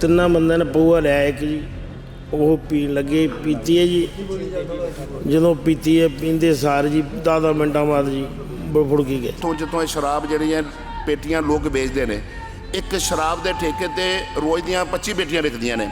ਤਿੰਨਾਂ ਬੰਦਿਆਂ ਨੇ ਪਊਆ ਲਿਆ ਇੱਕ ਜੀ। ਉਹ ਪੀਣ ਲੱਗੇ, ਪੀਤੀ ਹੈ ਜੀ। ਜਦੋਂ ਪੀਤੀ ਹੈ, ਪੀਂਦੇ ਸਾਰ ਜੀ 10 ਮਿੰਟਾਂ ਬਾਅਦ ਜੀ ਬੁੜ ਗਈ ਗਏ। ਤੋਂ ਜਿੱਥੋਂ ਇਹ ਸ਼ਰਾਬ ਜਿਹੜੀਆਂ ਪੇਟੀਆਂ ਲੋਕ ਵੇਚਦੇ ਨੇ, ਇੱਕ ਸ਼ਰਾਬ ਦੇ ਠੇਕੇ ਤੇ ਰੋਜ਼ ਦੀਆਂ 25 ਪੇਟੀਆਂ ਵਿਕਦੀਆਂ ਨੇ।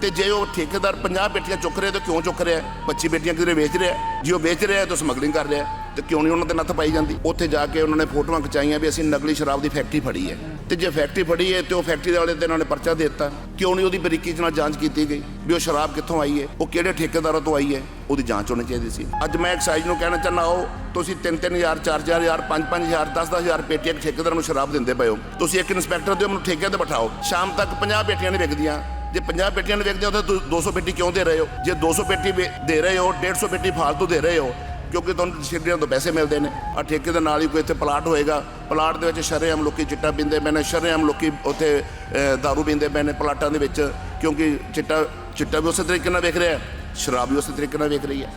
ਤੇ ਜੇ ਉਹ ਠੇਕੇਦਾਰ 50 ਪੇਟੀਆਂ ਚੁੱਕ ਰਿਹਾ, ਤਾਂ ਕਿਉਂ ਚੁੱਕ ਰਿਹਾ? 25 ਪੇਟੀਆਂ ਕਿਧਰੇ ਵੇਚ ਰਿਹਾ? ਜੇ ਉਹ ਵੇਚ ਰਿਹਾ, ਤਾਂ ਸਮਗਲਿੰਗ ਕਰ ਰਿਹਾ। ਤੇ ਕਿਉਂ ਨਹੀਂ ਉਹਨਾਂ ਤੇ ਨੱਥ ਪਾਈ ਜਾਂਦੀ? ਉੱਥੇ ਜਾ ਕੇ ਉਹਨਾਂ ਨੇ ਫੋਟੋਆਂ ਖਿਚਾਈਆਂ ਵੀ ਅਸੀਂ ਨਕਲੀ ਸ਼ਰਾਬ ਦੀ ਫੈਕਟਰੀ ਫੜੀ ਹੈ। ਤੇ ਜੇ ਫੈਕਟਰੀ ਫੜੀ ਹੈ ਤੇ ਉਹ ਫੈਕਟਰੀ ਵਾਲੇ ਤੇ ਉਹਨਾਂ ਨੇ ਪਰਚਾ ਦੇ ਦਿੱਤਾ। ਕਿਉਂ ਨਹੀਂ ਉਹਦੀ ਬਰੀਕੀ ਨਾਲ ਜਾਂਚ ਕੀਤੀ ਗਈ ਵੀ ਉਹ ਸ਼ਰਾਬ ਕਿੱਥੋਂ ਆਈ ਹੈ? ਉਹ ਕਿਹੜੇ ਠੇਕੇਦਾਰਾਂ ਤੋਂ ਆਈ ਹੈ? ਉਹਦੀ ਜਾਂਚ ਹੋਣੀ ਚਾਹੀਦੀ ਸੀ। ਅੱਜ ਮੈਂ ਐਕਸਾਈਜ਼ ਨੂੰ ਕਹਿਣਾ ਚਾਹੁੰਦਾ ਹੋ ਤੁਸੀਂ 3-3000 4-4000 5-5000 10-10000 ਪੇਟੀਆਂ ਇੱਕ ਠੇਕੇਦਾਰ ਨੂੰ ਸ਼ਰਾਬ ਦਿੰਦੇ ਪਏ ਹੋ। ਤੁਸੀਂ ਇੱਕ ਇਨਸਪੈਕਟਰ ਦਿਓ ਮੈਨੂੰ ਠੇਕੇ ਤੇ ਬਿਠਾਓ। ਸ਼ਾਮ ਤੱਕ 50 ਪੇਟੀਆਂ ਨਹੀਂ ਵਿਕਦੀਆਂ। ਜੇ 50 ਪੇਟੀਆਂ ਨਹੀਂ ਵਿਕਦੀਆਂ ਤਾਂ ਤੁਸੀਂ 200 ਪੇਟੀ ਕਿਉਂ ਦੇ ਰਹੇ ਹੋ? ਜੇ 200 ਪੇਟੀ ਦੇ ਰਹੇ ਹੋ 150 ਪੇਟੀ ਫਾਲਤੂ ਦੇ ਰਹੇ ਹੋ ਕਿਉਂਕਿ ਤੁਹਾਨੂੰ ਸ਼ਿਰਡੀਆਂ ਤੋਂ ਪੈਸੇ ਮਿਲਦੇ ਨੇ। ਆ ਠੇਕੇ ਦੇ ਨਾਲ ਹੀ ਕੋਈ ਇੱਥੇ ਪਲਾਟ ਹੋਏਗਾ। ਪਲਾਟ ਦੇ ਵਿੱਚ ਸ਼ਰੇਆਮ ਲੋਕੀ ਚਿੱਟਾ ਪੀਂਦੇ ਪਏ ਨੇ। ਸ਼ਰੇਆਮ ਲੋਕੀ ਉੱਥੇ ਅ, ਦਾਰੂ ਪੀਂਦੇ ਪਏ ਨੇ ਪਲਾਟਾਂ ਦੇ ਵਿੱਚ। ਕਿਉਂਕਿ ਚਿੱਟਾ ਚਿੱਟਾ ਵੀ ਉਸੇ ਤਰੀਕੇ ਨਾਲ ਵੇਖ ਰਿਹਾ ਸ਼ਰਾਬ ਵੀ ਉਸੇ ਤਰੀਕੇ ਨਾਲ ਵੇਖ ਰਹੀ ਹੈ।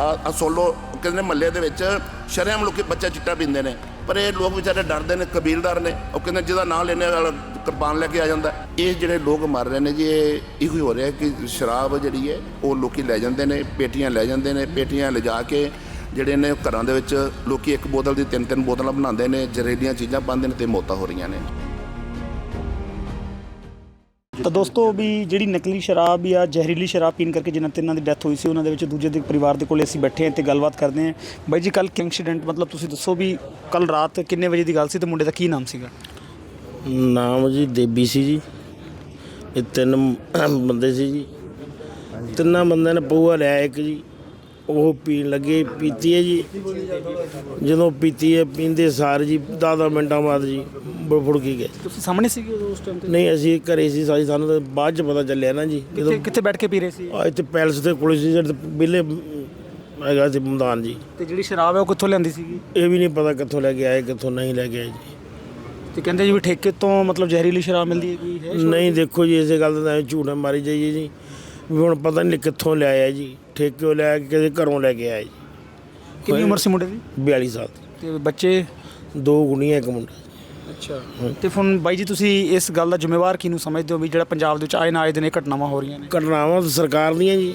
ਆ ਆ ਸੋਲੋ ਕਹਿੰਦੇ ਮੱਲੇ ਦੇ ਵਿੱਚ ਸ਼ਰੇਆਮ ਲੋਕੀ ਬੱਚਾ ਚਿੱਟਾ ਪੀਂਦੇ ਨੇ। ਪਰ ਇਹ ਲੋਕ ਵਿਚਾਰੇ ਡਰਦੇ ਨੇ, ਕਬੀਲਦਾਰ ਨੇ। ਉਹ ਕਹਿੰਦੇ ਜਿਹਦਾ ਨਾਂ ਲੈਣੇ ਵਾਲਾ ਕਿਰਪਾਨ ਲੈ ਕੇ ਆ ਜਾਂਦਾ। ਇਹ ਜਿਹੜੇ ਲੋਕ ਮਰ ਰਹੇ ਨੇ ਜੀ, ਇਹ ਇਹੋ ਹੀ ਹੋ ਰਿਹਾ ਕਿ ਸ਼ਰਾਬ ਜਿਹੜੀ ਹੈ, ਉਹ ਲੋਕੀ ਲੈ ਜਾਂਦੇ ਨੇ, ਪੇਟੀਆਂ ਲੈ ਜਾਂਦੇ ਨੇ, ਪੇਟੀਆਂ ਲਿਜਾ ਕੇ ਜਿਹੜੇ ਨੇ ਘਰਾਂ ਦੇ ਵਿੱਚ ਲੋਕੀ ਇੱਕ ਬੋਤਲ ਦੀ ਤਿੰਨ ਤਿੰਨ ਬੋਤਲਾਂ ਬਣਾਉਂਦੇ ਨੇ, ਜ਼ਹਿਰੀਲੀਆਂ ਚੀਜ਼ਾਂ ਪਾਉਂਦੇ ਨੇ ਤੇ ਮੌਤਾਂ ਹੋ ਰਹੀਆਂ ਨੇ। ਤਾਂ ਦੋਸਤੋ ਵੀ ਜਿਹੜੀ ਨਕਲੀ ਸ਼ਰਾਬ ਜਾਂ ਜ਼ਹਿਰੀਲੀ ਸ਼ਰਾਬ ਪੀਣ ਕਰਕੇ ਜਿਨ੍ਹਾਂ ਤਿੰਨਾਂ ਦੀ ਡੈਥ ਹੋਈ ਸੀ, ਉਹਨਾਂ ਦੇ ਵਿੱਚ ਦੂਜੇ ਦੇ ਪਰਿਵਾਰ ਦੇ ਕੋਲੇ ਅਸੀਂ ਬੈਠੇ ਹਾਂ ਤੇ ਗੱਲਬਾਤ ਕਰਦੇ ਹਾਂ। ਬਾਈ ਜੀ ਕੱਲ ਇੰਸੀਡੈਂਟ, ਮਤਲਬ ਤੁਸੀਂ ਦੱਸੋ ਵੀ ਕੱਲ ਰਾਤ ਕਿੰਨੇ ਵਜੇ ਦੀ ਗੱਲ ਸੀ ਤੇ ਮੁੰਡੇ ਦਾ ਕੀ ਨਾਮ ਸੀਗਾ? ਨਾਮ ਜੀ ਦੇਬੀ ਸੀ ਜੀ। ਇਹ ਤਿੰਨ ਬੰਦੇ ਸੀ ਜੀ। ਤਿੰਨਾਂ ਬੰਦਿਆਂ ਨੇ ਪਊਆ ਲਿਆ ਇੱਕ ਜੀ। ਉਹ ਪੀਣ ਲੱਗੇ ਪੀਤੀ ਹੈ ਜੀ। ਜਦੋਂ ਪੀਤੀ ਹੈ ਪੀਂਦੇ ਸਾਰ ਜੀ 10 ਮਿੰਟਾਂ ਬਾਅਦ ਜੀ ਬੁੜ ਗਈ ਗਏ। ਤੁਸੀਂ ਸਾਹਮਣੇ ਸੀਗੇ ਉਦੋਂ ਉਸ ਟਾਈਮ ਤੇ? ਨਹੀਂ ਅਸੀਂ ਘਰੇ ਸੀ ਸਾਰੀ ਸਾਨੂੰ ਤਾਂ ਬਾਅਦ ਚ ਪਤਾ ਚੱਲਿਆ ਨਾ ਜੀ ਕਿੱਥੇ ਕਿੱਥੇ ਬੈਠ ਕੇ ਪੀ ਰਹੇ ਸੀ? ਆ ਇੱਥੇ ਪੈਲਸ ਦੇ ਕੋਲ ਸੀ ਜਿਹੜੇ ਬਿੱਲੇ ਹੈਗਾ ਸੀ ਮੈਦਾਨ ਜੀ। ਤੇ ਜਿਹੜੀ ਸ਼ਰਾਬ ਹੈ ਉਹ ਕਿੱਥੋਂ ਲਿਆਂਦੀ ਸੀਗੀ? ਇਹ ਵੀ ਨਹੀਂ ਪਤਾ ਕਿੱਥੋਂ ਲੈ ਕੇ ਆਏ ਕਿੱਥੋਂ ਨਹੀਂ ਲੈ ਕੇ ਆਏ ਜੀ। ਤੇ ਕਹਿੰਦੇ ਜੀ ਵੀ ਠੇਕੇ ਤੋਂ ਮਤਲਬ ਜ਼ਹਿਰੀਲੀ ਸ਼ਰਾਬ ਮਿਲਦੀ ਹੈ ਨਹੀਂ ਦੇਖੋ ਜੀ ਇਸੇ ਗੱਲ ਦਾ ਝੂਠ ਮਾਰੀ ਜਾਈਏ ਜੀ। ਵੀ ਹੁਣ ਪਤਾ ਨਹੀਂ ਕਿੱਥੋਂ ਲਿਆਇਆ ਜੀ। ਠੇਕਿਓ ਲੈ ਕੇ ਕਿਸੇ ਘਰੋਂ ਲੈ ਕੇ ਆਇਆ ਜੀ। ਕਿੰਨੀ ਉਮਰ ਸੀ ਮੁੰਡੇ ਦੀ? 42 ਸਾਲ ਤੇ ਬੱਚੇ? ਦੋ ਗੁਣੀਆਂ ਇੱਕ ਮੁੰਡਾ। ਅੱਛਾ। ਤੇ ਹੁਣ ਬਾਈ ਜੀ ਤੁਸੀਂ ਇਸ ਗੱਲ ਦਾ ਜ਼ਿੰਮੇਵਾਰ ਕਿਹਨੂੰ ਸਮਝਦੇ ਹੋ ਵੀ ਜਿਹੜਾ ਪੰਜਾਬ ਦੇ ਵਿੱਚ ਆਏ ਨਾ ਆਏ ਦਿਨ ਇਹ ਘਟਨਾਵਾਂ ਹੋ ਰਹੀਆਂ ਨੇ? ਘਟਨਾਵਾਂ ਤਾਂ ਸਰਕਾਰ ਦੀਆਂ ਜੀ।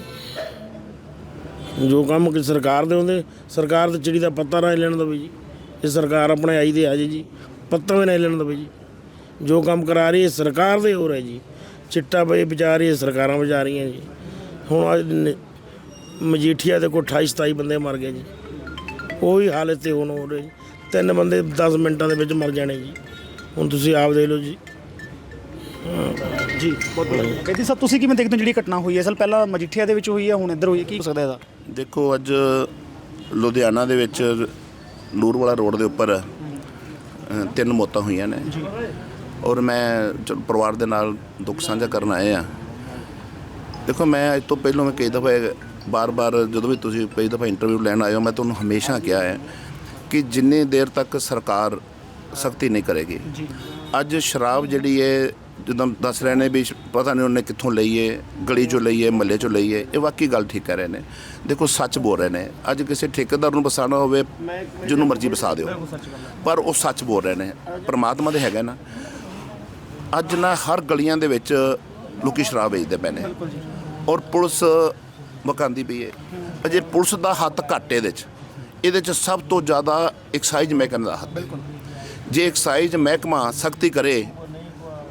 ਜੋ ਕੰਮ ਕਿ ਸਰਕਾਰ ਦੇ ਹੁੰਦੇ ਸਰਕਾਰ ਤੇ ਚਿੜੀ ਦਾ ਪੱਤਾ ਨਾ ਲੈਣ ਦਵੇ ਜੀ। ਇਹ ਸਰਕਾਰ ਆਪਣੇ ਆਈ ਦੇ ਆ ਜੇ ਜੀ। ਪੱਤਾ ਵੀ ਨਾ ਲੈਣ ਦਵੇ ਜੀ। ਜੋ ਕੰਮ ਕਰਾ ਰਹੀ ਹੈ ਸਰਕਾਰ ਦੇ ਹੋ ਰਿਹਾ ਜੀ। ਚਿੱਟਾ ਬਈ ਬਚਾ ਰਹੀ ਹੈ ਸਰਕਾਰਾਂ ਬਚਾ ਰਹੀਆਂ ਜੀ। ਹੁਣ ਅੱਜ ਮਜੀਠੀਆ ਦੇ ਕੋਲ 28 27 ਬੰਦੇ ਮਰ ਗਏ ਜੀ। ਉਹ ਵੀ ਹਾਲਤ ਤੇ ਹੁਣ ਹੋ ਰਹੇ ਜੀ। ਤਿੰਨ ਬੰਦੇ 10 ਮਿੰਟਾਂ ਦੇ ਵਿੱਚ ਮਰ ਜਾਣੇ ਜੀ। ਹੁਣ ਤੁਸੀਂ ਆਪ ਦੇਖ ਲਓ ਜੀ। ਜੀ ਬਹੁਤ ਬਹੁਤ ਬੇਦੀ ਸਾਹਿਬ ਤੁਸੀਂ ਕਿਵੇਂ ਦੇਖਦੇ ਹੋ ਜਿਹੜੀ ਘਟਨਾ ਹੋਈ ਹੈ? ਅਸਲ ਪਹਿਲਾਂ ਮਜੀਠੀਆ ਦੇ ਵਿੱਚ ਹੋਈ ਹੈ ਹੁਣ ਇੱਧਰ ਹੋਈ ਹੈ? ਕੀ ਹੋ ਸਕਦਾ ਇਹਦਾ? ਦੇਖੋ ਅੱਜ ਲੁਧਿਆਣਾ ਦੇ ਵਿੱਚ ਨੂਰਵਾਲਾ ਰੋਡ ਦੇ ਉੱਪਰ ਤਿੰਨ ਮੌਤਾਂ ਹੋਈਆਂ ਨੇ। ਔਰ ਮੈਂ ਚਲੋ ਪਰਿਵਾਰ ਦੇ ਨਾਲ ਦੁੱਖ ਸਾਂਝਾ ਕਰਨ ਆਏ ਆ ਦੇਖੋ ਮੈਂ ਅੱਜ ਤੋਂ ਪਹਿਲਾਂ ਮੈਂ ਕਈ ਦਫਾ ਬਾਰ-ਬਾਰ ਜਦੋਂ ਵੀ ਤੁਸੀਂ ਕਈ ਦਫਾ ਇੰਟਰਵਿਊ ਲੈਣ ਹੋ ਮੈਂ ਤੁਹਾਨੂੰ ਹਮੇਸ਼ਾ ਕਿਹਾ ਹੈ ਕਿ ਜਿੰਨੀ ਦੇਰ ਤੱਕ ਸਰਕਾਰ ਸਖਤੀ ਨਹੀਂ ਕਰੇਗੀ। ਅੱਜ ਸ਼ਰਾਬ ਜਿਹੜੀ ਹੈ ਜਦੋਂ ਦੱਸ ਰਹੇ ਨੇ ਵੀ ਪਤਾ ਨਹੀਂ ਉਹਨੇ ਕਿੱਥੋਂ ਲਈ ਹੈ ਗਲੀ ਚੋਂ ਲਈ ਹੈ ਮਹੱਲੇ ਚੋਂ ਲਈ ਹੈ ਇਹ ਵਾਕਈ ਗੱਲ ਠੀਕ ਕਰ ਰਹੇ ਨੇ। ਦੇਖੋ ਸੱਚ ਬੋਲ ਰਹੇ ਨੇ। ਅੱਜ ਕਿਸੇ ਠੇਕੇਦਾਰ ਨੂੰ ਬਸਾਣਾ ਹੋਵੇ ਜਿਹਨੂੰ ਮਰਜ਼ੀ ਬਸਾ ਦਿਓ। ਪਰ ਉਹ ਸੱਚ ਬੋਲ ਰਹੇ ਨੇ। ਪਰਮਾਤਮਾ ਦੇ ਹੈਗਾ ਨਾ। ਅੱਜ ਨਾ ਹਰ ਗਲੀਆਂ ਦੇ ਵਿੱਚ ਲੋਕੀ ਸ਼ਰਾਬ ਵੇਚਦੇ ਪਏ ਨੇ। ਔਰ ਪੁਲਿਸ ਵਕਾਂਦੀ ਪਈ ਹੈ। ਅਜੇ ਪੁਲਿਸ ਦਾ ਹੱਥ ਘੱਟ ਇਹਦੇ 'ਚ। ਇਹਦੇ 'ਚ ਸਭ ਤੋਂ ਜ਼ਿਆਦਾ ਐਕਸਾਈਜ਼ ਮਹਿਕਮੇ ਦਾ ਹੱਥ ਹੈ। ਜੇ ਐਕਸਾਈਜ਼ ਮਹਿਕਮਾ ਸਖਤੀ ਕਰੇ,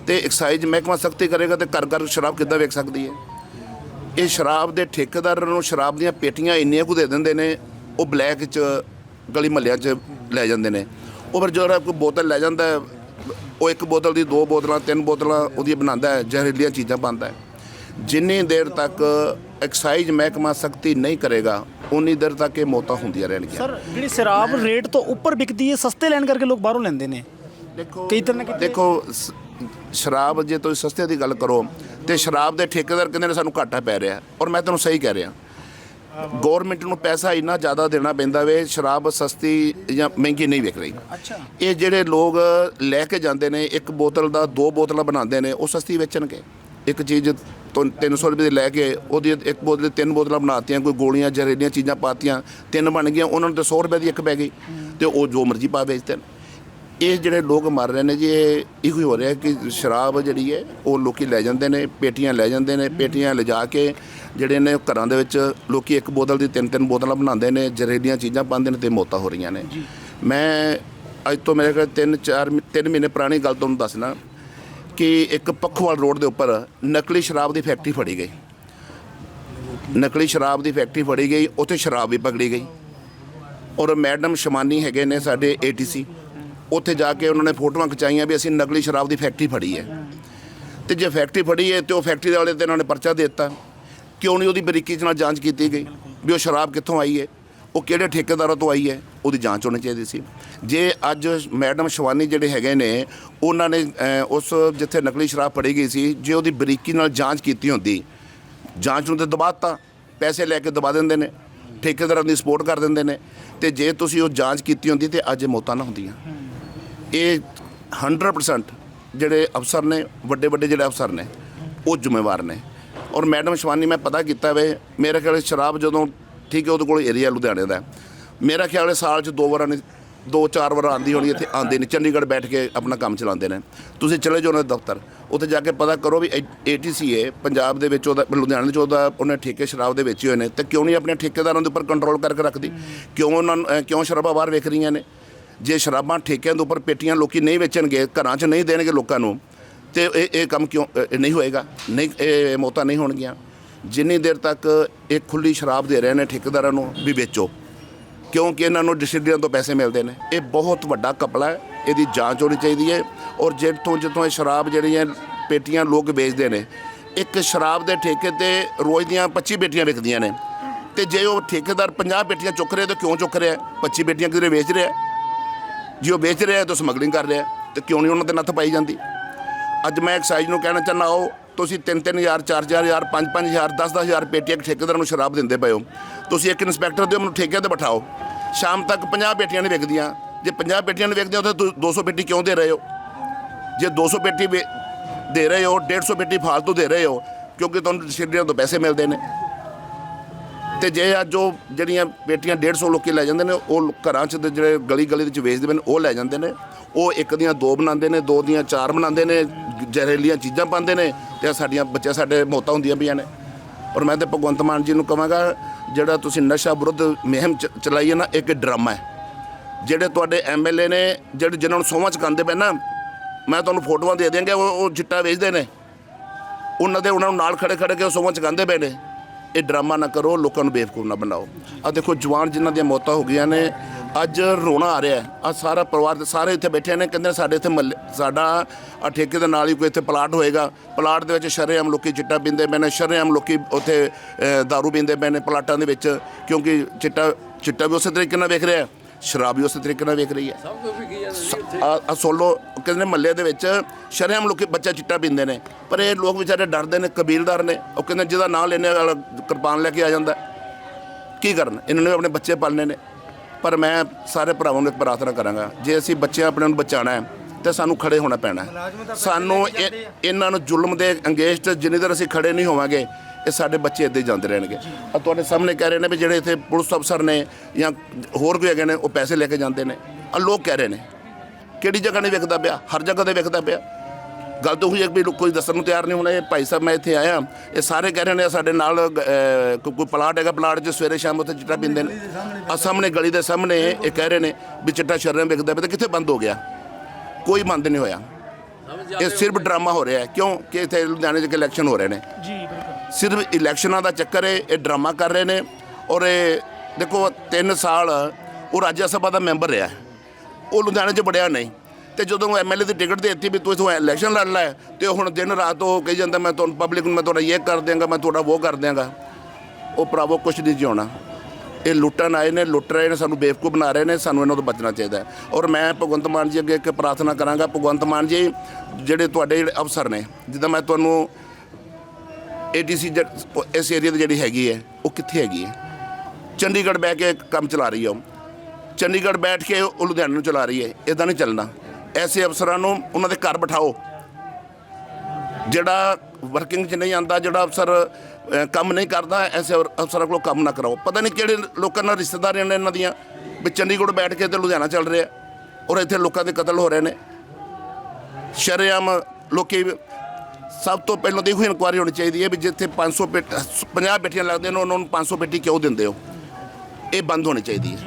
ਤੇ ਐਕਸਾਈਜ਼ ਮਹਿਕਮਾ ਸਖਤੀ ਕਰੇਗਾ ਤੇ ਘਰ ਘਰ ਸ਼ਰਾਬ ਕਿੱਦਾਂ ਵੇਚ ਸਕਦੀ ਹੈ? ਇਹ ਸ਼ਰਾਬ ਦੇ ਠੇਕੇਦਾਰ ਨੂੰ ਸ਼ਰਾਬ ਦੀਆਂ ਪੇਟੀਆਂ ਇੰਨੀਆਂ ਕੁ ਦੇ ਦਿੰਦੇ ਨੇ, ਉਹ ਬਲੈਕ 'ਚ, ਗਲੀ ਮਹੱਲਿਆਂ 'ਚ ਲੈ ਜਾਂਦੇ ਨੇ। ਉਹ ਫਿਰ ਜਿਹੜਾ ਕੋਈ ਬੋਤਲ ਲੈ ਜਾਂਦਾ ਉਹ ਇੱਕ ਬੋਤਲ ਦੀ ਦੋ ਬੋਤਲਾਂ, ਤਿੰਨ ਬੋਤਲਾਂ ਉਹਦੀਆਂ ਬਣਾਉਂਦਾ ਹੈ, ਜ਼ਹਿਰੀਲੀਆਂ ਚੀਜ਼ਾਂ ਪਾਉਂਦਾ ਹੈ। ਜਿੰਨੀ ਦੇਰ ਤੱਕ ਐਕਸਾਈਜ਼ ਮਹਿਕਮਾ ਸਖਤੀ ਨਹੀਂ ਕਰੇਗਾ ਉਨੀ ਦੇਰ ਤੱਕ ਇਹ ਮੌਤਾਂ ਹੁੰਦੀਆਂ ਰਹਿਣਗੀਆਂ। ਸਰ ਜਿਹੜੀ ਸ਼ਰਾਬ ਰੇਟ ਤੋਂ ਉੱਪਰ ਵਿਕਦੀ ਹੈ ਸਸਤੇ ਲੈਣ ਕਰਕੇ ਲੋਕ ਬਾਹਰੋਂ ਲੈਂਦੇ ਨੇ। ਦੇਖੋ ਕਈ ਤਰ੍ਹਾਂ ਕਿਤੇ- ਦੇਖੋ ਸ- ਸ਼ਰਾਬ ਜੇ ਤੁਸੀਂ ਸਸਤੇ ਦੀ ਗੱਲ ਕਰੋ ਤੇ ਸ਼ਰਾਬ ਦੇ ਠੇਕੇਦਾਰ ਕਹਿੰਦੇ ਨੇ ਸਾਨੂੰ ਘਾਟਾ ਪੈ ਰਿਹਾ ਔਰ ਮੈਂ ਤੁਹਾਨੂੰ ਸਹੀ ਕਹਿ ਰਿਹਾ। ਗਵਰਨਮੈਂਟ ਨੂੰ ਪੈਸਾ ਇੰਨਾ ਜ਼ਿਆਦਾ ਦੇਣਾ ਪੈਂਦਾ ਵੇ ਸ਼ਰਾਬ ਸਸਤੀ ਜਾਂ ਮਹਿੰਗੀ ਨਹੀਂ ਵਿਕ ਰਹੀ। ਅੱਛਾ। ਇਹ ਜਿਹੜੇ ਲੋਕ ਲੈ ਕੇ ਜਾਂਦੇ ਨੇ ਇੱਕ ਬੋਤਲ ਦਾ ਦੋ ਬੋਤਲਾਂ ਬਣਾਉਂਦੇ ਨੇ ਉਹ ਸਸਤੀ ਵੇਚਣਗੇ। ਇੱਕ ਚੀਜ਼ ਤੋਂ 300 ਰੁਪਏ ਦੀ ਲੈ ਕੇ ਉਹਦੀ ਇੱਕ ਬੋਤਲ ਤਿੰਨ ਬੋਤਲਾਂ ਬਣਾਤੀਆਂ ਕੋਈ ਗੋਲੀਆਂ ਜ਼ਹਿਰੀਲੀਆਂ ਚੀਜ਼ਾਂ ਪਾਤੀਆਂ ਤਿੰਨ ਬਣ ਗਈਆਂ ਉਹਨਾਂ ਨੂੰ ਤਾਂ 100 ਰੁਪਏ ਦੀ ਇੱਕ ਪੈ ਗਈ। ਤੇ ਉਹ ਜੋ ਮਰਜ਼ੀ ਪਾ ਵੇਚਦੇ ਨੇ ਇਹ ਜਿਹੜੇ ਲੋਕ ਮਰ ਰਹੇ ਨੇ ਜੀ ਇਹ ਇਹੋ ਹੀ ਹੋ ਰਿਹਾ ਕਿ ਸ਼ਰਾਬ ਜਿਹੜੀ ਹੈ ਉਹ ਲੋਕੀ ਲੈ ਜਾਂਦੇ ਨੇ ਪੇਟੀਆਂ ਲੈ ਜਾਂਦੇ ਨੇ ਪੇਟੀਆਂ ਲਿਜਾ ਕੇ ਜਿਹੜੇ ਨੇ ਘਰਾਂ ਦੇ ਵਿੱਚ ਲੋਕੀ ਇੱਕ ਬੋਤਲ ਦੀ ਤਿੰਨ ਤਿੰਨ ਬੋਤਲਾਂ ਬਣਾਉਂਦੇ ਨੇ ਜ਼ਹਿਰੀਲੀਆਂ ਚੀਜ਼ਾਂ ਪਾਉਂਦੇ ਨੇ ਤੇ ਮੌਤਾਂ ਹੋ ਰਹੀਆਂ ਨੇ। ਮੈਂ ਅੱਜ ਤੋਂ ਮੇਰੇ ਕੋਲ 3 4 3 ਮਹੀਨੇ ਪੁਰਾਣੀ ਗੱਲ ਤੁਹਾਨੂੰ ਦੱਸਣਾ ਕਿ ਇੱਕ ਪੱਖੋਵਾਲ ਰੋਡ ਦੇ ਉੱਪਰ ਨਕਲੀ ਸ਼ਰਾਬ ਦੀ ਫੈਕਟਰੀ ਫੜੀ ਗਈ। ਨਕਲੀ ਸ਼ਰਾਬ ਦੀ ਫੈਕਟਰੀ ਫੜੀ ਗਈ, ਉੱਥੇ ਸ਼ਰਾਬ ਵੀ ਪਕੜੀ ਗਈ। ਔਰ ਮੈਡਮ ਸ਼ਮਾਨੀ ਹੈਗੇ ਨੇ ਸਾਡੇ ਏਟੀਸੀ ਉੱਥੇ ਜਾ ਕੇ ਉਹਨਾਂ ਨੇ ਫੋਟੋਆਂ ਖਿਚਾਈਆਂ ਵੀ ਅਸੀਂ ਨਕਲੀ ਸ਼ਰਾਬ ਦੀ ਫੈਕਟਰੀ ਫੜੀ ਹੈ। ਤੇ ਜੇ ਫੈਕਟਰੀ ਫੜੀ ਹੈ ਤੇ ਉਹ ਫੈਕਟਰੀ ਵਾਲੇ ਤੇ ਉਹਨਾਂ ਨੇ ਪਰਚਾ ਦੇ ਦਿੱਤਾ। ਕਿਉਂ ਨਹੀਂ ਉਹਦੀ ਬਰੀਕੀ ਦੇ ਨਾਲ ਜਾਂਚ ਕੀਤੀ ਗਈ ਵੀ ਉਹ ਸ਼ਰਾਬ ਕਿੱਥੋਂ ਆਈ ਹੈ? ਉਹ ਕਿਹੜੇ ਠੇਕੇਦਾਰਾਂ ਤੋਂ ਆਈ ਹੈ? ਉਹਦੀ ਜਾਂਚ ਹੋਣੀ ਚਾਹੀਦੀ ਸੀ। ਜੇ ਅੱਜ ਮੈਡਮ ਸ਼ਵਾਨੀ ਜਿਹੜੇ ਹੈਗੇ ਨੇ, ਉਹਨਾਂ ਨੇ ਉਸ ਜਿੱਥੇ ਨਕਲੀ ਸ਼ਰਾਬ ਫੜੀ ਗਈ ਸੀ, ਜੇ ਉਹਦੀ ਬਰੀਕੀ ਨਾਲ ਜਾਂਚ ਕੀਤੀ ਹੁੰਦੀ, ਜਾਂਚ ਨੂੰ ਤੇ ਦਬਾਤਾ ਪੈਸੇ ਲੈ ਕੇ ਦਬਾ ਦਿੰਦੇ ਨੇ, ਠੇਕੇਦਾਰਾਂ ਦੀ ਸਪੋਰਟ ਕਰ ਦਿੰਦੇ ਨੇ, ਤੇ ਜੇ ਤੁਸੀਂ ਉਹ ਜਾਂਚ ਕੀਤੀ ਹੁੰਦੀ ਤੇ ਅੱਜ ਇਹ ਮੌਤਾਂ ਨਾ ਹੁੰਦੀਆਂ। ਇਹ 100% ਜਿਹੜੇ ਅਫਸਰ ਨੇ ਵੱਡੇ ਵੱਡੇ ਜਿਹੜੇ ਅਫਸਰ ਨੇ, ਉਹ ਜ਼ਿੰਮੇਵਾਰ ਨੇ। ਔਰ ਮੈਡਮ ਸ਼ਵਾਨੀ, ਮੈਂ ਪਤਾ ਕੀਤਾ ਵੇ, ਮੇਰੇ ਖਿਆਲ ਸ਼ਰਾਬ ਜਦੋਂ ਠੀਕ ਹੈ, ਉਹਦੇ ਕੋਲ ਏਰੀਆ ਲੁਧਿਆਣੇ ਦਾ ਮੇਰਾ ਖਿਆਲ ਹੈ ਸਾਲ 'ਚ ਦੋ ਵਾਰਾਂ ਨੇ ਦੋ ਚਾਰ ਵਾਰ ਆਂਦੀ ਹੋਣੀ, ਇੱਥੇ ਆਂਦੇ ਨੇ ਚੰਡੀਗੜ੍ਹ ਬੈਠ ਕੇ ਆਪਣਾ ਕੰਮ ਚਲਾਉਂਦੇ ਨੇ। ਤੁਸੀਂ ਚਲੇ ਜਾਓ ਉਹਨਾਂ ਦੇ ਦਫ਼ਤਰ। ਉੱਥੇ ਜਾ ਕੇ ਪਤਾ ਕਰੋ ਵੀ ਏਟੀਸੀਏ ਪੰਜਾਬ ਦੇ ਵਿੱਚ ਉਹਦਾ, ਲੁਧਿਆਣੇ 'ਚ ਉਹਦਾ, ਉਹਨੇ ਠੇਕੇ ਸ਼ਰਾਬ ਦੇ ਵੇਚੇ ਹੋਏ ਨੇ। ਤੇ ਕਿਉਂ ਨਹੀਂ ਆਪਣੇ ਠੇਕੇਦਾਰਾਂ ਦੇ ਉੱਪਰ ਕੰਟਰੋਲ ਕਰਕੇ ਰੱਖਦੀ? ਕਿਉਂ ਉਹਨਾਂ ਨੂੰ ਕਿਉਂ ਸ਼ਰਾਬਾਂ ਬਾਹਰ ਵੇਖ ਰਹੀਆਂ ਨੇ? ਜੇ ਸ਼ਰਾਬਾਂ ਠੇਕਿਆਂ ਦੇ ਉੱਪਰ ਪੇਟੀਆਂ ਲੋਕੀ ਨਹੀਂ ਵੇਚਣਗੇ, ਘਰਾਂ 'ਚ ਨਹੀਂ ਦੇਣਗੇ ਲੋਕਾਂ ਨੂੰ, ਤੇ ਇਹ ਇਹ ਕੰਮ ਕਿਉਂ ਨਹੀਂ ਹੋਏਗਾ? ਨਹੀਂ, ਇਹ ਮੌਤਾਂ ਨਹੀਂ ਹੋਣਗੀਆਂ। ਜਿੰਨੀ ਦੇਰ ਤੱਕ ਇਹ ਖੁੱਲੀ ਸ਼ਰਾਬ ਦੇ ਰਹੇ ਨੇ ਠੇਕੇਦਾਰਾਂ ਨੂੰ ਵੀ ਵੇਚੋ। ਕਿਉਂਕਿ ਇਹਨਾਂ ਨੂੰ ਡਿਸਟ੍ਰੀਬਿਊਟਰਾਂ ਤੋਂ ਪੈਸੇ ਮਿਲਦੇ ਨੇ। ਇਹ ਬਹੁਤ ਵੱਡਾ ਕਪਲਾ ਹੈ। ਇਹਦੀ ਜਾਂਚ ਹੋਣੀ ਚਾਹੀਦੀ ਹੈ। ਔਰ ਜਿੱਥੋਂ ਜਿੱਥੋਂ ਇਹ ਸ਼ਰਾਬ ਜਿਹੜੀਆਂ ਪੇਟੀਆਂ ਲੋਕ ਵੇਚਦੇ ਨੇ, ਇੱਕ ਸ਼ਰਾਬ ਦੇ ਠੇਕੇ ਤੇ ਰੋਜ਼ ਦੀਆਂ 25 ਪੇਟੀਆਂ ਵਿਕਦੀਆਂ ਨੇ। ਤੇ ਜੇ ਉਹ ਠੇਕੇਦਾਰ 50 ਪੇਟੀਆਂ ਚੁੱਕ ਰਿਹਾ ਤਾਂ ਕਿਉਂ ਚੁੱਕ ਰਿਹਾ 25 ਪੇਟੀਆਂ ਕਿਧਰੇ ਵੇਚ ਰਿਹਾ ਜੇ ਉਹ ਵੇਚ ਰਿਹਾ ਤਾਂ ਸਮਗਲਿੰਗ ਕਰ ਰਿਹਾ ਤੇ ਕਿਉਂ ਨਹੀਂ ਉਹਨਾਂ ਤੇ ਨੱਥ ਪਾਈ ਜਾਂਦੀ? ਅੱਜ ਮੈਂ ਐਕਸਾਈਜ਼ ਨੂੰ ਕਹਿਣਾ ਚਾਹੁੰਦਾ ਉਹ ਤੁਸੀਂ 3-3000 4-4000 5-5000 10-10000 ਪੇਟੀਆਂ ਠੇਕੇਦਾਰ ਨੂੰ ਸ਼ਰਾਬ ਦਿੰਦੇ ਪਏ ਹੋ। ਤੁਸੀਂ ਇੱਕ ਇਨਸਪੈਕਟਰ ਦਿਓ, ਮੈਨੂੰ ਠੇਕੇ ਤੇ ਬਿਠਾਓ। ਸ਼ਾਮ ਤੱਕ 50 ਪੇਟੀਆਂ ਨਹੀਂ ਵਿਕਦੀਆਂ। ਜੇ 50 ਪੇਟੀਆਂ ਨਹੀਂ ਵਿਕਦੀਆਂ, ਉੱਥੇ 200 ਪੇਟੀ ਕਿਉਂ ਦੇ ਰਹੇ ਹੋ? ਜੇ 200 ਪੇਟੀ ਵੇ- ਦੇ ਰਹੇ ਹੋ 150 ਪੇਟੀ ਫਾਲਤੂ ਦੇ ਰਹੇ ਹੋ, ਕਿਉਂਕਿ ਤੁਹਾਨੂੰ ਡਿਸਟ੍ਰੀਬਿਊਟਰਾਂ ਤੋਂ ਪੈਸੇ ਮਿਲਦੇ ਨੇ। ਤੇ ਜੇ ਅੱਜ ਉਹ ਜਿਹੜੀਆਂ ਪੇਟੀਆਂ 150 ਲੋਕੀ ਲੈ ਜਾਂਦੇ ਨੇ, ਉਹ ਘਰਾਂ 'ਚ ਜਿਹੜੇ ਗਲੀ ਗਲੀ ਦੇ ਵਿੱਚ ਵੇਚਦੇ ਨੇ, ਉਹ ਲੈ ਜਾਂਦੇ ਨੇ। ਉਹ ਇੱਕ ਦੀਆਂ ਦੋ ਬਣਾਉਂਦੇ ਨੇ, ਦੋ ਦੀਆਂ ਚਾਰ ਬਣਾਉਂਦੇ ਨੇ। ਜ਼ਹਿਰੀਲੀਆਂ ਚੀਜ਼ਾਂ ਪਾਉਂਦੇ ਨੇ ਤੇ ਸਾਡੀਆਂ ਬੱਚੇ ਸਾਡੇ ਮੌਤਾਂ ਹੁੰਦੀਆਂ ਪਈਆਂ ਨੇ। ਔਰ ਮੈਂ ਤੇ ਭਗਵੰਤ ਮਾਨ ਜੀ ਨੂੰ ਕਹਾਂਗਾ, ਜਿਹੜਾ ਤੁਸੀਂ ਨਸ਼ਾ ਵਿਰੁੱਧ ਮੁਹਿੰਮ ਚ- ਚਲਾਈ ਹੈ ਨਾ, ਇੱਕ ਡਰਾਮਾ ਹੈ। ਜਿਹੜੇ ਤੁਹਾਡੇ ਐਮਐਲਏ ਨੇ, ਜਿਹੜੇ ਜਿਨ੍ਹਾਂ ਨੂੰ ਸੋਹਾਂ ਚਕਾਉਂਦੇ ਪਏ ਨਾ, ਮੈਂ ਤੁਹਾਨੂੰ ਫੋਟੋਆਂ ਦੇ ਦਿਆਂਗਾ, ਉਹ ਉਹ ਚਿੱਟਾ ਵੇਚਦੇ ਨੇ। ਉਹਨਾਂ ਦੇ, ਉਹਨਾਂ ਨੂੰ ਨਾਲ ਖੜੇ ਖੜੇ ਕੇ ਉਹ ਸੋਹਾਂ ਚਕਾਉਂਦੇ ਪਏ ਨੇ। ਇਹ ਡਰਾਮਾ ਨਾ ਕਰੋ, ਲੋਕਾਂ ਨੂੰ ਬੇਵਕੂਫ ਨਾ ਬਣਾਓ। ਆ ਦੇਖੋ, ਜਵਾਨ ਜਿਨ੍ਹਾਂ ਦੀਆਂ ਮੌਤਾਂ ਹੋ ਗਈਆਂ ਨੇ ਅੱਜ ਰੋਣਾ ਆ ਰਿਹਾ ਆ ਸਾਰਾ ਪਰਿਵਾਰ ਦੇ ਸਾਰੇ ਇੱਥੇ ਬੈਠੇ ਨੇ ਕਹਿੰਦੇ ਸਾਡੇ ਇੱਥੇ ਮਹੱਲੇ ਸਾਡਾ ਆ ਠੇਕੇ ਦੇ ਨਾਲ ਹੀ ਕੋਈ ਇੱਥੇ ਪਲਾਟ ਹੋਏਗਾ। ਪਲਾਟ ਦੇ ਵਿੱਚ ਸ਼ਰੇਆਮ ਲੋਕੀ ਚਿੱਟਾ ਪੀਂਦੇ ਪਏ ਨੇ ਸ਼ਰੇਆਮ ਲੋਕੀ ਉੱਥੇ ਅ, ਦਾਰੂ ਪੀਂਦੇ ਪਏ ਨੇ ਪਲਾਟਾਂ ਦੇ ਵਿੱਚ ਕਿਉਂਕਿ ਚਿੱਟਾ ਚਿੱਟਾ ਵੀ ਉਸੇ ਤਰੀਕੇ ਨਾਲ ਵੇਖ ਰਿਹਾ ਹੈ, ਸ਼ਰਾਬ ਵੀ ਉਸੇ ਤਰੀਕੇ ਨਾਲ ਵੇਖ ਰਹੀ ਹੈ। ਆ ਸੋਲੋ ਕਹਿੰਦੇ ਨੇ ਮੱਲੇ ਦੇ ਵਿੱਚ ਸ਼ਰੇਆਮ ਲੋਕੀ ਬੱਚਾ ਚਿੱਟਾ ਪੀਂਦੇ ਨੇ। ਪਰ ਇਹ ਲੋਕ ਵਿਚਾਰੇ ਡਰਦੇ ਨੇ ਕਬੀਲਦਾਰ ਨੇ। ਉਹ ਕਹਿੰਦੇ ਜਿਹਦਾ ਨਾਂ ਲੈਣੇ ਵਾਲਾ ਕਿਰਪਾਨ ਲੈ ਕੇ ਆ ਜਾਂਦਾ। ਕੀ ਕਰਨ? ਇਹਨਾਂ ਨੇ ਆਪਣੇ ਬੱਚੇ ਪਾਲਣੇ ਨੇ। ਪਰ ਮੈਂ ਸਾਰੇ ਭਰਾਵਾਂ ਨੂੰ ਇੱਕ ਪ੍ਰਾਰਥਨਾ ਕਰਾਂਗਾ ਜੇ ਅਸੀਂ ਬੱਚੇ ਆਪਣੇ ਨੂੰ ਬਚਾਉਣਾ ਹੈ ਤੇ ਸਾਨੂੰ ਖੜੇ ਹੋਣਾ ਪੈਣਾ ਹੈ। ਸਾਨੂੰ ਇਹ- ਇਹਨਾਂ ਨੂੰ ਜ਼ੁਲਮ ਦੇ ਅੰਗੇਸ਼ਟ ਜਿੰਨੀ ਦੇਰ ਅਸੀਂ ਖੜੇ ਨਹੀਂ ਹੋਵਾਂਗੇ ਇਹ ਸਾਡੇ ਬੱਚੇ ਇੱਦਾਂ ਹੀ ਜਾਂਦੇ ਰਹਿਣਗੇ। ਆ ਤੁਹਾਡੇ ਸਾਹਮਣੇ ਕਹਿ ਰਹੇ ਨੇ ਵੀ ਜਿਹੜੇ ਇੱਥੇ ਪੁਲਿਸ ਅਫਸਰ ਨੇ ਜਾਂ ਹੋਰ ਕੋਈ ਹੈਗੇ ਨੇ ਉਹ ਪੈਸੇ ਲੈ ਕੇ ਜਾਂਦੇ ਨੇ। ਆ ਲੋਕ ਕਹਿ ਰਹੇ ਨੇ ਕਿਹੜੀ ਜਗ੍ਹਾ ਨਹੀਂ ਵਿਕਦਾ ਪਿਆ? ਹਰ ਜਗ੍ਹਾ ਤੇ ਵਿਕਦਾ ਪਿਆ। ਗੱਲ ਤਾਂ ਹੋਈ ਹੈ ਵੀ ਲੋਕ ਕੋਈ ਦੱਸਣ ਨੂੰ ਤਿਆਰ ਨਹੀਂ ਹੋਣਾ ਇਹ ਭਾਈ ਸਾਹਿਬ ਮੈਂ ਇੱਥੇ ਆਇਆ। ਇਹ ਸਾਰੇ ਕਹਿ ਰਹੇ ਨੇ ਸਾਡੇ ਨਾਲ ਅਹ, ਕੋ- ਕੋਈ ਪਲਾਟ ਹੈਗਾ ਪਲਾਟ 'ਚ ਸਵੇਰੇ ਸ਼ਾਮ ਉੱਥੇ ਚਿੱਟਾ ਪੀਂਦੇ ਨੇ। ਆ ਸਾਹਮਣੇ ਗਲੀ ਦੇ ਸਾਹਮਣੇ ਇਹ ਕਹਿ ਰਹੇ ਨੇ ਵੀ ਚਿੱਟਾ ਸ਼ਰਮ ਵਿਕਦਾ ਪਿਆ ਤੇ ਕਿੱਥੇ ਬੰਦ ਹੋ ਗਿਆ? ਕੋਈ ਬੰਦ ਨਹੀਂ ਹੋਇਆ। ਇਹ ਸਿਰਫ ਡਰਾਮਾ ਹੋ ਰਿਹਾ ਹੈ। ਕਿਉਂ? ਕਿ ਇੱਥੇ ਲੁਧਿਆਣੇ 'ਚ ਇਲੈਕਸ਼ਨ ਹੋ ਰਹੇ ਨੇ। ਜੀ ਬਿਲਕੁਲ। ਸਿਰਫ ਇਲੈਕਸ਼ਨਾਂ ਦਾ ਚੱਕਰ ਹੈ ਇਹ ਡਰਾਮਾ ਕਰ ਰਹੇ ਨੇ। ਔਰ ਇਹ ਦੇਖੋ 3 ਸਾਲ ਉਹ ਰਾਜ ਸਭਾ ਦਾ ਮੈਂਬਰ ਰਿਹਾ ਉਹ ਲੁਧਿਆਣੇ 'ਚ ਬੜਿਆ ਨਹੀਂ। ਤੇ ਜਦੋਂ ਐਮਐਲਏ ਦੀ ਟਿਕਟ ਦੇ ਦਿੱਤੀ ਵੀ ਤੂੰ ਇਥੋਂ ਇਲੈਕਸ਼ਨ ਲੜ ਲੈ, ਤੇ ਉਹ ਹੁਣ ਦਿਨ ਰਾਤ ਉਹ ਕਹੀ ਜਾਂਦਾ, ਮੈਂ ਤੁਹਾਨੂੰ ਪਬਲਿਕ ਨੂੰ ਮੈਂ ਤੁਹਾਡਾ ਇਹ ਕਰ ਦਿਆਂਗਾ, ਮੈਂ ਤੁਹਾਡਾ ਉਹ ਕਰ ਦਿਆਂਗਾ। ਉਹ ਭਰਾਵੋ, ਕੁਛ ਨਹੀਂ ਜਿਉਣਾ। ਇਹ ਲੁੱਟਣ ਆਏ ਨੇ, ਲੁੱਟ ਰਹੇ ਨੇ, ਸਾਨੂੰ ਬੇਵਕੂਫ ਬਣਾ ਰਹੇ ਨੇ, ਸਾਨੂੰ ਇਹਨਾਂ ਤੋਂ ਬਚਣਾ ਚਾਹੀਦਾ ਔਰ ਮੈਂ ਭਗਵੰਤ ਮਾਨ ਜੀ ਅੱਗੇ ਇੱਕ ਪ੍ਰਾਰਥਨਾ ਕਰਾਂਗਾ। ਭਗਵੰਤ ਮਾਨ ਜੀ, ਜਿਹੜੇ ਤੁਹਾਡੇ ਜਿਹੜੇ ਅਫਸਰ ਨੇ, ਜਿੱਦਾਂ ਮੈਂ ਤੁਹਾਨੂੰ ਏਡੀਸੀ ਇਸ ਏਰੀਆ ਦੀ ਜਿਹੜੀ ਹੈਗੀ ਹੈ, ਉਹ ਕਿੱਥੇ ਹੈਗੀ ਹੈ? ਚੰਡੀਗੜ੍ਹ ਬਹਿ ਕੇ ਕੰਮ ਚਲਾ ਰਹੀ ਹੈ ਉਹ। ਚੰਡੀਗੜ੍ਹ ਬੈਠ ਕੇ ਉਹ ਲੁਧਿਆਣੇ ਨੂੰ ਚਲਾ ਰਹੀ ਹੈ। ਇਦਾਂ ਨਹੀਂ ਚੱਲਣਾ। ਐਸੇ ਅਫਸਰਾਂ ਨੂੰ ਉਹਨਾਂ ਦੇ ਘਰ ਬਿਠਾਓ। ਜਿਹੜਾ ਵਰਕਿੰਗ 'ਚ ਨਹੀਂ ਆਂਦਾ ਜਿਹੜਾ ਅਫਸਰ ਕੰਮ ਨਹੀਂ ਕਰਦਾ, ਐਸੇ ਅਫਸਰਾਂ ਕੋਲੋਂ ਕੰਮ ਨਾ ਕਰਾਓ। ਪਤਾ ਨਹੀਂ ਕਿਹੜੇ ਲੋਕਾਂ ਨਾਲ ਰਿਸ਼ਤੇਦਾਰੀਆਂ ਨੇ ਇਹਨਾਂ ਦੀਆਂ, ਵੀ ਚੰਡੀਗੜ੍ਹ ਬੈਠ ਕੇ ਤੇ ਲੁਧਿਆਣਾ ਚੱਲ ਰਿਹਾ। ਔਰ ਇੱਥੇ ਲੋਕਾਂ ਦੇ ਕਤਲ ਹੋ ਰਹੇ ਨੇ। ਸ਼ਰੇਆਮ ਲੋਕੀ ਸਭ ਤੋਂ ਪਹਿਲਾਂ ਦੇਖੋ ਇਨਕੁਆਰੀ ਹੋਣੀ ਚਾਹੀਦੀ ਹੈ ਵੀ ਜਿੱਥੇ 500 ਪੇਟ 50 ਬੇਟੀਆਂ ਲੱਗਦੇ ਨੇ, ਉਹਨਾਂ ਨੂੰ 500 ਬੇਟੀ ਕਿਉਂ ਦਿੰਦੇ ਹੋ? ਇਹ ਬੰਦ ਹੋਣੀ ਚਾਹੀਦੀ ਹੈ।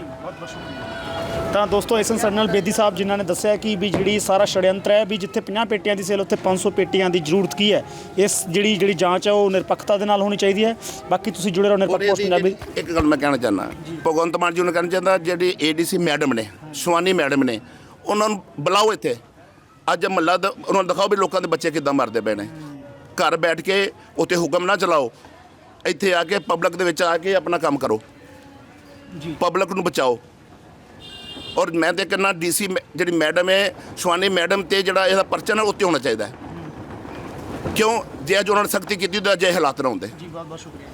ਤਾਂ ਦੋਸਤੋ ਐਸਨ ਸਾਡੇ ਨਾਲ ਬੇਦੀ ਸਾਹਿਬ ਜਿਨ੍ਹਾਂ ਨੇ ਦੱਸਿਆ ਕਿ ਵੀ ਜਿਹੜੀ ਸਾਰਾ ਛੜਯੰਤਰ ਹੈ ਵੀ ਜਿੱਥੇ 50 ਪੇਟੀਆਂ ਦੀ ਸੇਲ ਉੱਥੇ 500 ਪੇਟੀਆਂ ਦੀ ਜ਼ਰੂਰਤ ਕੀ ਹੈ? ਇਸ ਜਿਹੜੀ ਜਿਹੜੀ ਜਾਂਚ ਹੈ ਉਹ ਨਿਰਪੱਖਤਾ ਦੇ ਨਾਲ ਹੋਣੀ ਚਾਹੀਦੀ ਹੈ। ਬਾਕੀ ਤੁਸੀਂ ਜੁੜੇ ਰਹੋ ਨਿਰਪੱਖ ਪੋਸਟ ਪੰਜਾਬੀ। ਇੱਕ ਗੱਲ ਮੈਂ ਕਹਿਣਾ ਚਾਹੁੰਦਾ। ਭਗਵੰਤ ਮਾਨ ਜੀ ਨੂੰ ਕਹਿਣਾ ਚਾਹੁੰਦਾ ਜਿਹੜੀ ਏਡੀਸੀ ਮੈਡਮ ਨੇ ਸੁਆਨੀ ਮੈਡਮ ਨੇ ਉਹਨਾਂ ਨੂੰ ਬੁਲਾਓ ਇੱਥੇ। ਅੱਜ ਮਹੱਲਾ ਉਹਨਾਂ ਨੂੰ ਦਿਖਾਓ ਵੀ ਲੋਕਾਂ ਦੇ ਬੱਚੇ ਕਿੱਦਾਂ ਮਰਦੇ ਪਏ ਨੇ। ਘਰ ਬੈਠ ਕੇ ਉੱਥੇ ਹੁਕਮ ਨਾ ਚਲਾਓ। ਇੱਥੇ ਆ ਕੇ ਪਬਲਿਕ ਦੇ ਵਿੱਚ ਆ ਕੇ ਆਪਣਾ ਕੰਮ ਕਰੋ। ਜੀ। ਪਬਲਿਕ ਨੂੰ ਬਚਾਓ। ਔਰ ਮੈਂ ਤੇ ਕਹਿੰਦਾ ਡੀਸੀ ਜਿਹੜੀ ਮੈਡਮ ਹੈ, ਸ਼ਵਾਨੀ ਮੈਡਮ ਤੇ ਜਿਹੜਾ ਇਹਦਾ ਪਰਚਾ ਨਾ ਉੱਤੇ ਹੋਣਾ ਚਾਹੀਦਾ ਹੈ। ਕਿਉਂ? ਜੇ ਅੱਜ ਉਹਨਾਂ ਨੇ ਸਖਤੀ ਕੀਤੀ ਤਾਂ ਅਜੇ ਹਾਲਾਤ ਨਾ ਹੁੰਦੇ। ਜੀ, ਬਹੁਤ ਬਹੁਤ ਸ਼ੁਕਰੀਆ